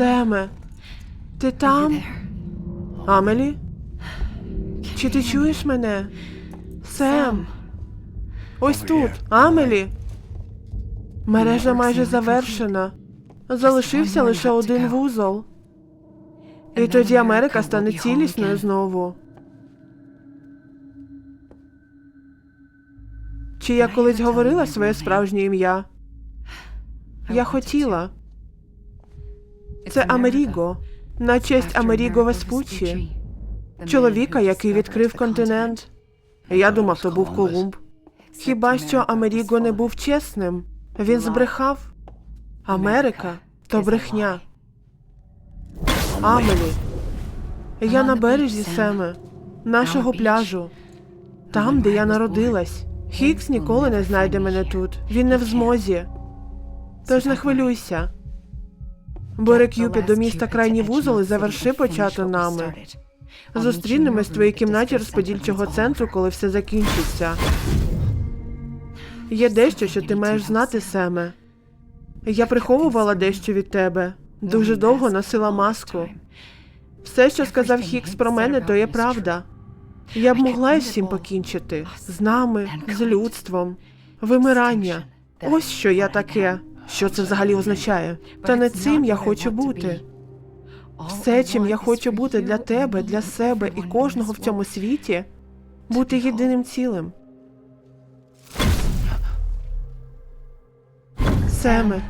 Семе, ти там? Амелі? Чи ти чуєш мене? Сем. Ось тут, Амелі. Мережа майже завершена. Залишився лише один вузол. І тоді Америка стане цілісною знову. Чи я колись говорила своє справжнє ім'я? Я хотіла. Це Амеріго. На честь Амеріго Веспуччі. Чоловіка, який відкрив континент. Я думав, то був Колумб. Хіба що Амеріго не був чесним? Він збрехав. Америка то брехня. Амелі. Я на березі Семе, нашого пляжу. Там, де я народилась. Хікс ніколи не знайде мене тут. Він не в змозі. Тож не хвилюйся. Бери К'юпід до міста крайній вузол і заверши почато нами. Зустрінемось в твоїй кімнаті розподільчого центру, коли все закінчиться. Є дещо, що ти маєш знати, Семе. Я приховувала дещо від тебе. Дуже довго носила маску. Все, що сказав Хікс про мене, то є правда. Я б могла із всім покінчити з нами, з людством, вимирання. Ось що я таке. Що це взагалі означає? Та не цим я хочу бути. Все, чим я хочу бути для тебе, для себе і кожного в цьому світі, бути єдиним цілим. Семе.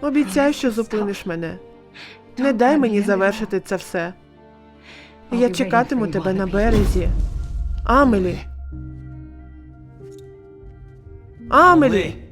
Обіцяй, що зупиниш мене. Не дай мені завершити це все. Я чекатиму тебе на березі. Амелі. Амелі.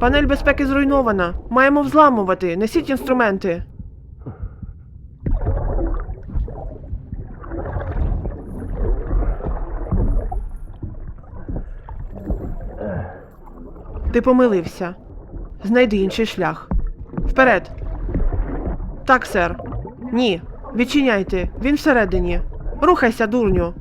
Панель безпеки зруйнована. Маємо взламувати. Несіть інструменти. Ти помилився. Знайди інший шлях. Вперед. Так, сер. Ні. Відчиняйте. Він всередині. Рухайся, дурню.